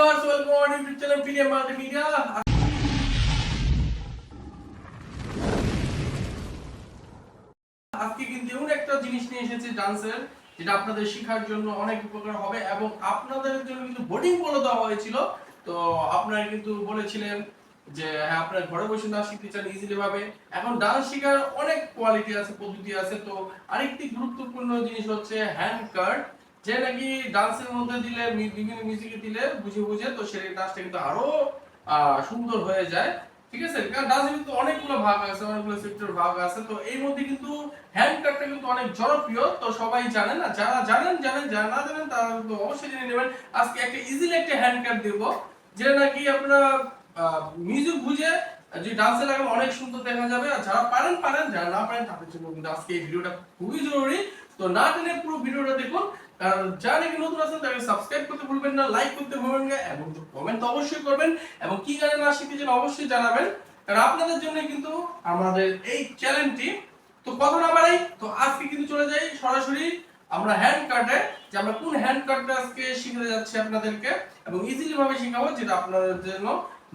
Viewers welcome on YouTube channel আজকে কিন্তু এমন একটা জিনিস নিয়ে ডান্সের, যেটা আপনাদের শেখার জন্য অনেক উপকার হবে এবং আপনাদের জন্য কিন্তু বোর্ডিং বলে দেওয়া হয়েছিল। তো আপনারা কিন্তু বলেছিলেন যে হ্যাঁ আপনারা ঘরে বসে নাচ শিখতে চান ইজিলি ভাবে। এখন ডান্স শেখার অনেক কোয়ালিটি আছে, পদ্ধতি আছে। তো আরেকটি গুরুত্বপূর্ণ জিনিস হচ্ছে হ্যান্ড কার্ড যে নাকি ডান্সের মধ্যে দিলে বিভিন্ন মিউজিকে দিলে বুঝে বুঝে, তো সেই ডান্সটা কিন্তু আরও সুন্দর হয়ে যায়। ঠিক আছে? কারণ ডান্সের কিন্তু অনেকগুলো ভাগ আছে, অনেকগুলো সেক্টর ভাগ আছে, তো এই মধ্যে কিন্তু হ্যান্ড কার্ডটা কিন্তু অনেক জনপ্রিয়, তো সবাই জানেন না। যারা জানেন জানেন, যারা না জানেন, তারা কিন্তু অবশ্যই জেনে নেবেন। আজকে একটা ইজিলি একটা হ্যান্ড কার্ড দেবো, যে নাকি আপনারা মিউজিক বুঝে যে ডান্সে লাগালে অনেক সুন্দর দেখা যাবে। আর যারা পারেন পারেন, যারা না পারেন, তাদের জন্য কিন্তু আজকে এই ভিডিওটা খুবই জরুরি। তো না টেনে পুরো ভিডিওটা দেখুন। কারণ যারা নতুন আছেন তাকে সাবস্ক্রাইব করতে ভুলবেন না লাইক করতে ভুলবেন না, এবং কমেন্ট অবশ্যই করবেন, এবং কি গানে না অবশ্যই জানাবেন। কারণ আপনাদের জন্য কিন্তু আমাদের এই চ্যানেলটি তো কথা না বাড়াই, তো আজকে কিন্তু চলে যাই সরাসরি আমরা হ্যান্ড কার্ডে যে আমরা কোন হ্যান্ড কার্ডটা আজকে শিখতে যাচ্ছি আপনাদেরকে, এবং ইজিলি ভাবে শেখাবো, যেটা আপনাদের জন্য,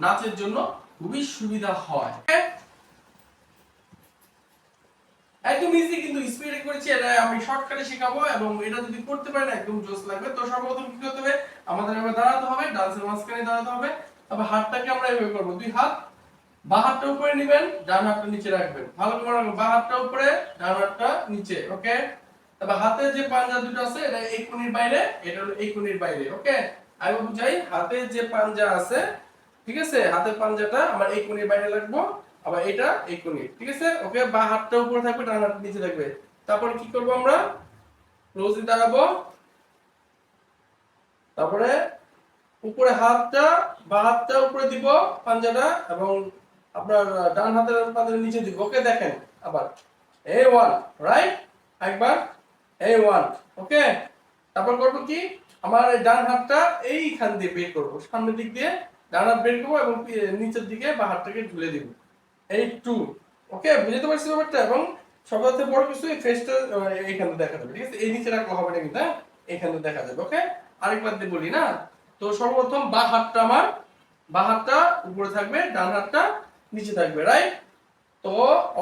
নাচের জন্য খুবই সুবিধা হয়। একদম ইজি কিন্তু স্পিডে করেছি, এটা আমি শর্টকাটে শেখাবো এবং এটা যদি করতে পারেন একদম জোস লাগবে। তো সর্বপ্রথম কি করতে হবে? আমাদের এভাবে দাঁড়াতে হবে, ডান্সের মাঝখানে দাঁড়াতে হবে। তবে হাতটাকে আমরা এভাবে করব। দুই হাত, বা হাতটা উপরে নেবেন, ডান হাতটা নিচে রাখবেন। ভালো করে রাখবেন, বা হাতটা উপরে, ডান হাতটা নিচে, ওকে? তবে হাতে যে পাঞ্জা দুটো আছে, এটা এই কোণের বাইরে, এটা হলো এই কোণের বাইরে, ওকে? আমি বুঝাই, হাতে যে পাঞ্জা আছে, ঠিক আছে? হাতের পাঞ্জাটা আমার এই কোণের বাইরে রাখব আবার এটা এই কোণে। ঠিক আছে? ওকে, বা হাতটা উপরে থাকবে, ডান হাতটা নিচে থাকবে। তারপর কি করব আমরা? ক্লোজলি দাঁড়াবো। তারপরে উপরে হাতটা, বা হাতটা উপরে দিব পাঞ্জাটা এবং আপনার ডান হাতের পাঞ্জাটা নিচে দিব। ওকে, দেখেন আবার। এ ওয়ান রাইট একবার এ ওয়ান ওকে? তারপর করব কি? আমার ডান হাতটা এইখান দিয়ে বের করব। সামনের দিক দিয়ে ডান হাত বের করব এবং নিচের দিকে বা হাতটাকে ঝুলে দিব। এই টু ওকে বুঝতে পারছি ব্যাপারটা? এবং সবার থেকে বড় কিছু এই ফেসটা এইখানে দেখা যাবে, ঠিক আছে? এই নিচে রাখলে হবে না কিন্তু হ্যাঁ? এখানে দেখা যাবে ওকে আরেকবার দিয়ে বলি, না? তো সর্বপ্রথম বা হাতটা আমার, বা হাতটা উপরে থাকবে, ডান হাতটা নিচে থাকবে রাইট তো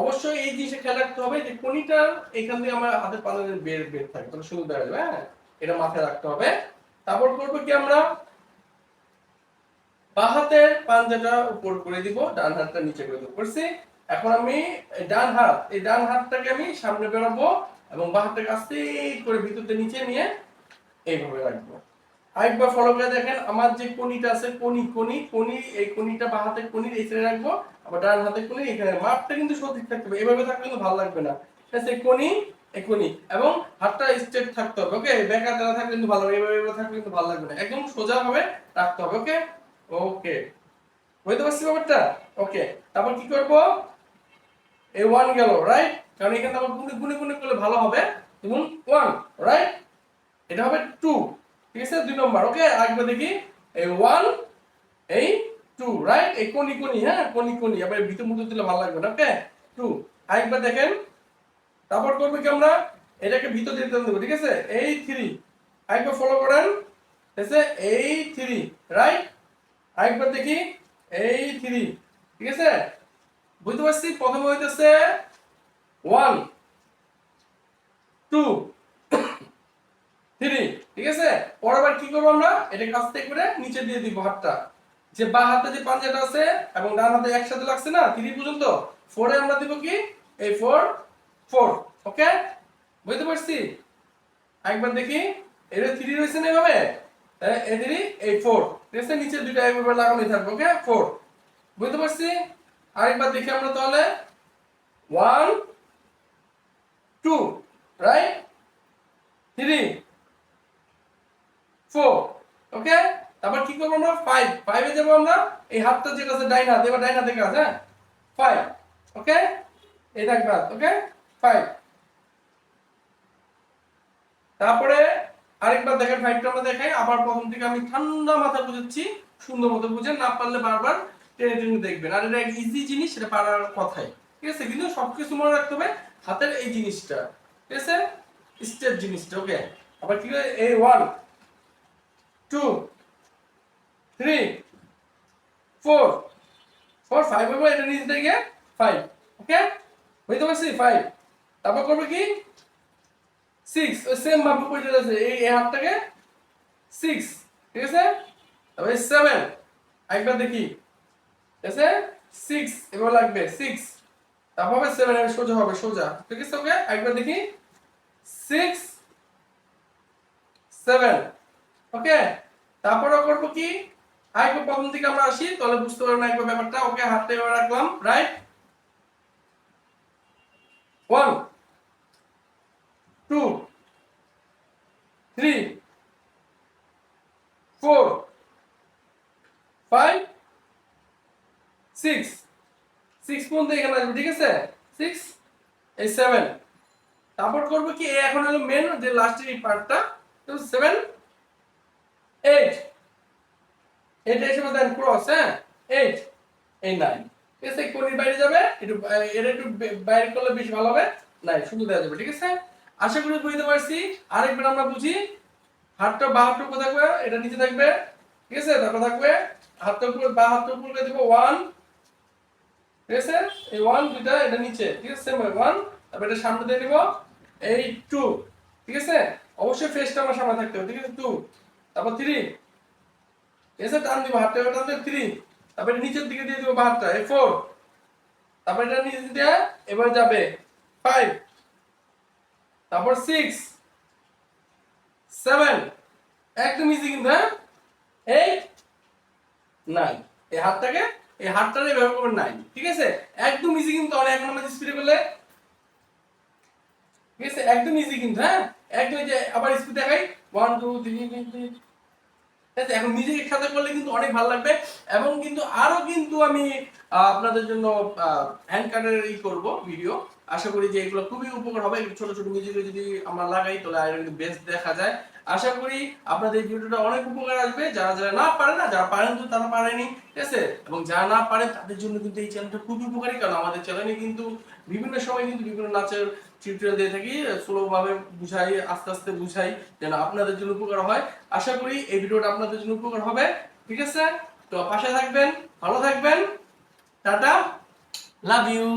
অবশ্যই এই জিনিসে খেয়াল রাখতে হবে যে কোনিটা এখান থেকে আমার হাতের পাল্লা বের বের থাকে, তাহলে সুন্দর দেখা যাবে হ্যাঁ? এটা মাথায় রাখতে হবে। তারপর করব কি আমরা? বা হাতের পাঞ্জাটা উপর করে দিব, ডান হাতটা নিচে করে করছি? এখন আমি ডান হাত, এই ডান হাতটাকে আমি সামনে বেরোবো এবং হাতটাকে আস্তে করে ভিতরতে নিচে নিয়ে এইভাবে রাখব। আরেকবার ফলো করে দেখেন, আমার যে কনিটা আছে কনি কনি কনি এই কনিটা সাইডে রাখব, আবার ডান হাতের কনি এখানে মাপটা কিন্তু সঠিক থাকতে হবে, এভাবে থাকলে কিন্তু ভালো লাগবে না। আছে কনি কনি এবং হাতটা স্ট্রেট থাকতে হবে ওকে বেকা দ্বারা থাকলে কিন্তু ভালো হবে এভাবে থাকলে কিন্তু ভালো লাগবে না। একদম সোজা ভাবে রাখতে হবে ওকে ওকে বুঝতে পারছি ব্যাপারটা? ওকে তারপর কি করব? এই ওয়ান গেল রাইট কারণ এখানে আবার গুণে গুণে গুণে করলে ভালো হবে। যেমন ওয়ান রাইট এটা হবে টু ঠিক আছে? দুই নম্বর ওকে আরেকবার দেখি। এই ওয়ান এই টু রাইট এই কোনি কোনি হ্যাঁ? কোনি কোনি আবার ভিতর মুখে দিলে ভালো লাগবে না ওকে টু আরেকবার দেখেন। তারপর করবে কি আমরা? এটাকে ভিতর দিতে দেবো ঠিক আছে? এই থ্রি আরেকবার ফলো করেন। ঠিক আছে? এই থ্রি রাইট আরেকবার দেখি। এই থ্রি, ঠিক আছে? বুঝতে পারছি? প্রথমে হইতেছে ওয়ান, টু, থ্রি, ঠিক আছে? পরের কি করব আমরা? এটাকে আস্তে করে নিচে দিয়ে দিব হাতটা। যে বা হাতে যে পাঞ্জাটা আছে এবং ডান হাতে একসাথে লাগছে না, থ্রি পর্যন্ত? ফোরে আমরা দিব কি? এই ফোর ফোর ওকে বুঝতে পারছি? একবার দেখি। এটা থ্রি রয়েছে না এভাবে? তাহলে এই ফোর ঠিক নিচে দুইটা একবার লাগানোই থাকবে ওকে ফোর বুঝতে পারছি? আরেকবার দেখি আমরা তাহলে। One two right three four okay তারপর কি করব আমরা? ফাইভ ফাইভে যাব আমরা। এই হাতটা যেটা আছে, ডাইন হাত, এবার ডাইন হাতে কাজ হ্যাঁ? ফাইভ ওকে এই থাকবে ওকে ফাইভ তারপরে আরেকবার দেখেন ফাইভটা আমরা দেখাই। আবার প্রথম থেকে আমি ঠান্ডা মাথা বুঝাচ্ছি, সুন্দর মতো বুঝেন, না পারলে বারবার টেনে টেনে দেখবেন। আর এটা ইজি জিনিস সেটা পারার কথাই। ঠিক আছে? কিন্তু সবকিছু মনে রাখতে হবে হাতের এই জিনিসটা। ঠিক আছে? স্টেপ জিনিসটা ওকে আবার কি এই one two three four four five হবে এটা নিচে থেকে ফাইভ ওকে বুঝতে পারছি? ফাইভ তারপর করবে কি? সিক্স ওই সেম ভাবে এই হাতটাকে সিক্স ঠিক আছে? সেভেন একবার দেখি সিক্স এবার লাগবে সিক্স তারপর হবে সেভেন সোজা হবে, সোজা, ঠিক আছে? ওকে একবার দেখি সিক্স সেভেন ওকে তারপরে করব কি? আরেকবার প্রথম থেকে আমরা আসি, তাহলে বুঝতে পারব না একবার ব্যাপারটা ওকে হাতটা এবার রাখলাম right one two three four five six six পর্যন্ত এখানে আসবে, ঠিক আছে? সিক্স এই সেভেন তারপর করব কি? এই এখন হলো মেন যে লাস্টের এই পার্টটা তো সেভেন এইট এটা হিসেবে দেন ক্রস হ্যাঁ? এইট এই নাইন ঠিক আছে? কোনির বাইরে যাবে, একটু এটা একটু বাইরে করলে বেশি ভালো হবে। নাই শুধু দেওয়া যাবে, ঠিক আছে? আশা করি বুঝতে পারছি। আরেকবার আমরা বুঝি। হাতটা বা হাতটা উপরে থাকবে, এটা নিচে থাকবে, ঠিক আছে? তারপর থাকবে, হাতটা উপরে, বা হাতটা উপরে দিব ওয়ান ঠিক আছে? এই ওয়ান দুইটা, এটা নিচে, ঠিক আছে? ওয়ান তারপর এটা সামনে দিয়ে দিব, এই টু ঠিক আছে? অবশ্যই ফেসটা আমার সামনে থাকতে হবে, ঠিক আছে? টু তারপর থ্রি ঠিক আছে? টান দিব, হাতটা টান দিব থ্রি তারপর এটা নিচের দিকে দিয়ে দিব, বা হাতটা, এই ফোর তারপর এটা নিচে দিয়ে এবার যাবে ফাইভ তারপর সিক্স সেভেন একদম ইজি কিন্তু হ্যাঁ? এইট নাইন এই হাতটাকে, এই হাতটারে ব্যবহার করবেন নাইন ঠিক আছে? একদম ইজি কিন্তু অনেক আমাদের স্পিডে করলে। ঠিক আছে? একদম ইজি কিন্তু হ্যাঁ? একদম যে আবার স্পিড দেখাই। ওয়ান টু থ্রি ঠিক এখন নিজেকে করলে কিন্তু অনেক ভালো লাগবে। এবং কিন্তু আরও কিন্তু আমি আপনাদের জন্য হ্যান্ড কার্ডের ই করব ভিডিও আশা করি যে এগুলো খুবই উপকার হবে। ছোট ছোট মিউজিকে যদি আমরা লাগাই, তাহলে আরও কিন্তু বেস্ট দেখা যায়। আশা করি আপনাদের এই ভিডিওটা অনেক উপকার আসবে। যারা যারা না পারে না, যারা পারেন তো তারা পারেনি, ঠিক আছে? এবং যারা না পারেন, তাদের জন্য কিন্তু এই চ্যানেলটা খুবই উপকারী। কারণ আমাদের চ্যানেলে কিন্তু বিভিন্ন সময় কিন্তু বিভিন্ন নাচের টিউটোরিয়াল দিয়ে থাকি স্লো ভাবে বুঝাই, আস্তে আস্তে বুঝাই, যেন আপনাদের জন্য উপকার হয়। আশা করি এই ভিডিওটা আপনাদের জন্য উপকার হবে, ঠিক আছে? তো পাশে থাকবেন, ভালো থাকবেন। Tata love you